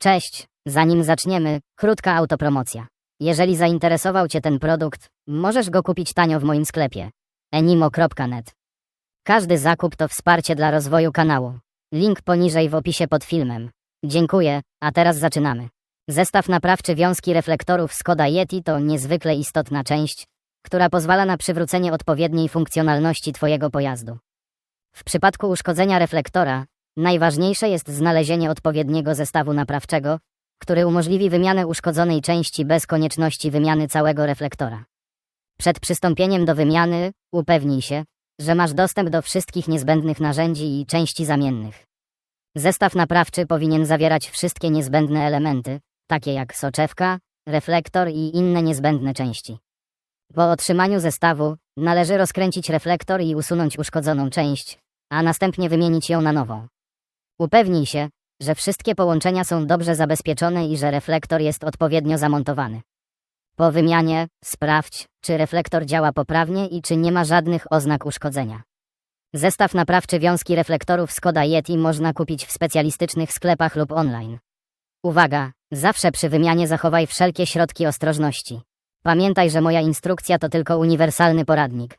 Cześć, zanim zaczniemy, krótka autopromocja. Jeżeli zainteresował Cię ten produkt, możesz go kupić tanio w moim sklepie enimo.net. Każdy zakup to wsparcie dla rozwoju kanału. Link poniżej w opisie pod filmem. Dziękuję, a teraz zaczynamy. Zestaw naprawczy wiązki reflektorów Skoda Yeti to niezwykle istotna część, która pozwala na przywrócenie odpowiedniej funkcjonalności Twojego pojazdu. W przypadku uszkodzenia reflektora, najważniejsze jest znalezienie odpowiedniego zestawu naprawczego, który umożliwi wymianę uszkodzonej części bez konieczności wymiany całego reflektora. Przed przystąpieniem do wymiany upewnij się, że masz dostęp do wszystkich niezbędnych narzędzi i części zamiennych. Zestaw naprawczy powinien zawierać wszystkie niezbędne elementy, takie jak soczewka, reflektor i inne niezbędne części. Po otrzymaniu zestawu należy rozkręcić reflektor i usunąć uszkodzoną część, a następnie wymienić ją na nową. Upewnij się, że wszystkie połączenia są dobrze zabezpieczone i że reflektor jest odpowiednio zamontowany. Po wymianie sprawdź, czy reflektor działa poprawnie i czy nie ma żadnych oznak uszkodzenia. Zestaw naprawczy wiązki reflektorów Skoda Yeti można kupić w specjalistycznych sklepach lub online. Uwaga, zawsze przy wymianie zachowaj wszelkie środki ostrożności. Pamiętaj, że moja instrukcja to tylko uniwersalny poradnik.